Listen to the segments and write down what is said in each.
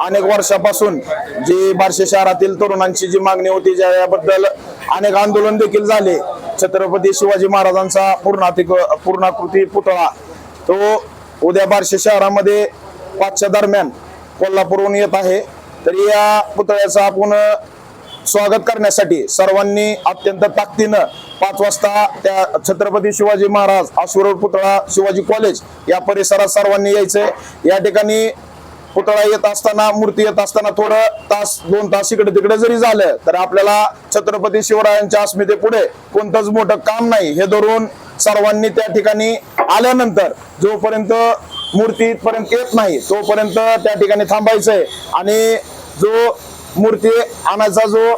अनेक वर्षापासून जी बार्शी शहरातील तरुणांची जी मागणी होती ज्याबद्दल अनेक आंदोलन देखील झाले. छत्रपती शिवाजी महाराजांचा पूर्णातिक पूर्णाकृती पुतळा. तो उद्या बार्शी शहरामध्ये पाचच्या दरम्यान कोल्हापूरहून येत आहे. तर या पुतळ्याचं आपण स्वागत करण्यासाठी सर्वांनी अत्यंत ताकदीनं पाच वाजता त्या छत्रपती शिवाजी महाराज अश्वरोड पुतळा शिवाजी कॉलेज या परिसरात सर्वांनी यायचंय. या ठिकाणी पुतळा येत असताना मूर्ती येत असताना थोडं तास दोन तास इकडे तिकडे जरी झालं तर आपल्याला छत्रपती शिवरायांच्या अस्मिते पुढे कोणतंच मोठं काम नाही. हे धरून सर्वांनी त्या ठिकाणी आल्यानंतर जोपर्यंत मूर्ती इथपर्यंत येत नाही तोपर्यंत त्या ठिकाणी थांबायचंय. आणि जो मूर्ती आणायचा जो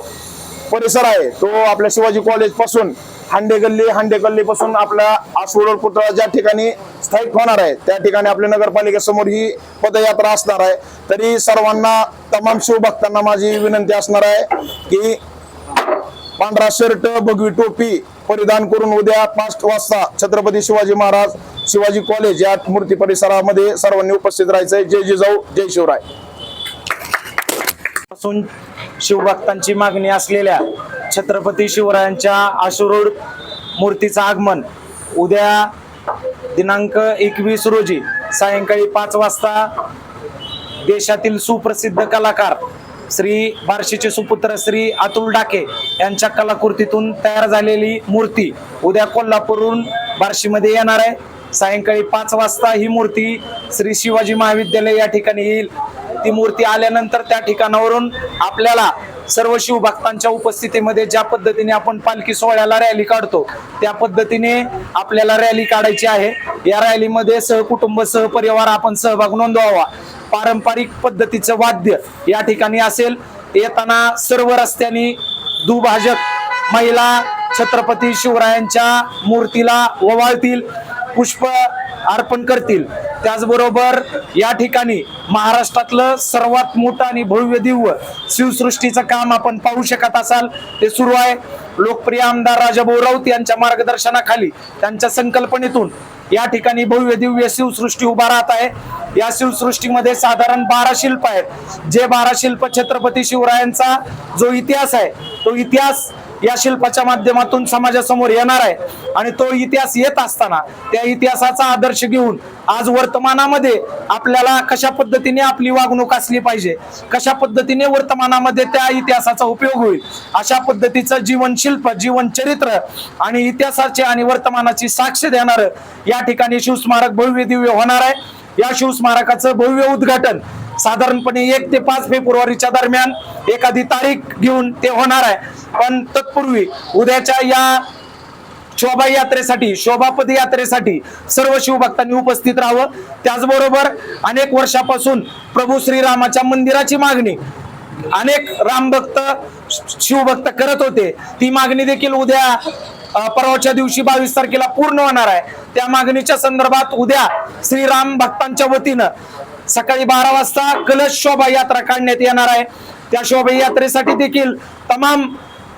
परिसर आहे तो आपल्या शिवाजी कॉलेजपासून हांडे गल्ली हांडे गल्ली पासून आपल्या आसवड पुतळा ज्या ठिकाणी स्थायिक होणार आहे. त्या ठिकाणी आपल्या नगरपालिकेसमोर ही पदयात्रा असणार आहे. तरी सर्वांना तमाम शिवभक्तांना माझी विनंती असणार आहे की पांढरा शर्ट भगवी टोपी परिधान करून उद्या पाच वाजता छत्रपती शिवाजी महाराज शिवाजी कॉलेज या मूर्ती परिसरामध्ये सर्वांनी उपस्थित राहायचंय. जय जिजाऊ जय शिवराय. पासून शिवभक्तांची मागणी असलेल्या छत्रपती शिवरायांच्या आशुरोड मूर्तीचं आगमन उद्या दिनांक एकवीस रोजी सायंकाळी पाच वाजता देशातील सुप्रसिद्ध कलाकार श्री बार्शीचे सुपुत्र श्री अतुल डाके यांच्या कलाकृतीतून तयार झालेली मूर्ती उद्या कोल्हापूरहून बार्शीमध्ये येणार आहे. सायंकाळी पाच वाजता ही मूर्ती श्री शिवाजी महाविद्यालय या ठिकाणी येईल. ती मूर्ती आल्यानंतर त्या ठिकाणावरून आपल्याला सर्व शिवभक्तांच्या उपस्थितीमध्ये ज्या पद्धतीने आपण पालखी सोहळ्याला रॅली काढतो त्या पद्धतीने आपल्याला रॅली काढायची आहे. या रॅलीमध्ये सहकुटुंब सहपरिवार आपण सहभाग नोंदवावा. पारंपरिक पद्धतीचं वाद्य या ठिकाणी असेल. येताना सर्व रस्त्यांनी दुभाजक महिला छत्रपती शिवरायांच्या मूर्तीला ओवाळतील पुष्प अर्पण करतील. त्याचबरोबर या ठिकाणी महाराष्ट्रातलं सर्वात मोठं आणि भव्य दिव्य शिवसृष्टीचं काम आपण पाहू शकत असाल. ते सुरू आहे. लोकप्रिय आमदार राजाभाऊ राऊत यांच्या मार्गदर्शनाखाली त्यांच्या संकल्पनेतून या ठिकाणी भव्य दिव्य शिवसृष्टी उभा राहत आहे. या शिवसृष्टीमध्ये साधारण बारा शिल्प आहेत. जे बारा शिल्प छत्रपती शिवरायांचा जो इतिहास आहे तो इतिहास या शिल्पाच्या माध्यमातून समाजासमोर येणार आहे. आणि तो इतिहास येत असताना त्या इतिहासाचा आदर्श घेऊन आज वर्तमानामध्ये आपल्याला कशा पद्धतीने आपली वागणूक असली पाहिजे कशा पद्धतीने वर्तमानामध्ये त्या इतिहासाचा उपयोग होईल अशा पद्धतीचं जीवनशिल्प जीवनचरित्र आणि इतिहासाचे आणि वर्तमानाची साक्ष देणार या ठिकाणी शिवस्मारक भव्य दिव्य होणार आहे. या शिवस्मारकाचं भव्य उद्घाटन साधारणपणे एक ते पाच फेब्रुवारीच्या दरम्यान एखादी तारीख घेऊन ते होणार आहे. पण तत्पूर्वी उद्याच्या या शोभा यात्रेसाठी शोभा पदयात्रेसाठी सर्व शिवभक्तांनी उपस्थित राहावं. त्याचबरोबर अनेक वर्षापासून प्रभू श्रीरामाच्या मंदिराची मागणी अनेक रामभक्त शिवभक्त करत होते. ती मागणी देखील उद्या परवाच्या दिवशी बावीस तारखेला पूर्ण होणार आहे. त्या मागणीच्या संदर्भात उद्या श्रीराम भक्तांच्या वतीनं सकाळी बारा वाजता कलश शोभा यात्रा काढण्यात येणार आहे. त्या शोभा यात्रेसाठी देखील तमाम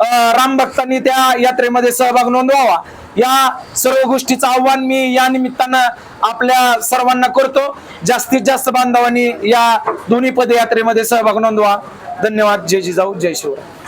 राम भक्तांनी त्या यात्रेमध्ये सहभाग नोंदवावा. या सर्व गोष्टीचं आव्हान मी या निमित्तानं आपल्या सर्वांना करतो. जास्तीत जास्त बांधवांनी या दोन्ही पदयात्रेमध्ये सहभाग नोंदवा. धन्यवाद. जय जिजाऊ. जय शिवराय.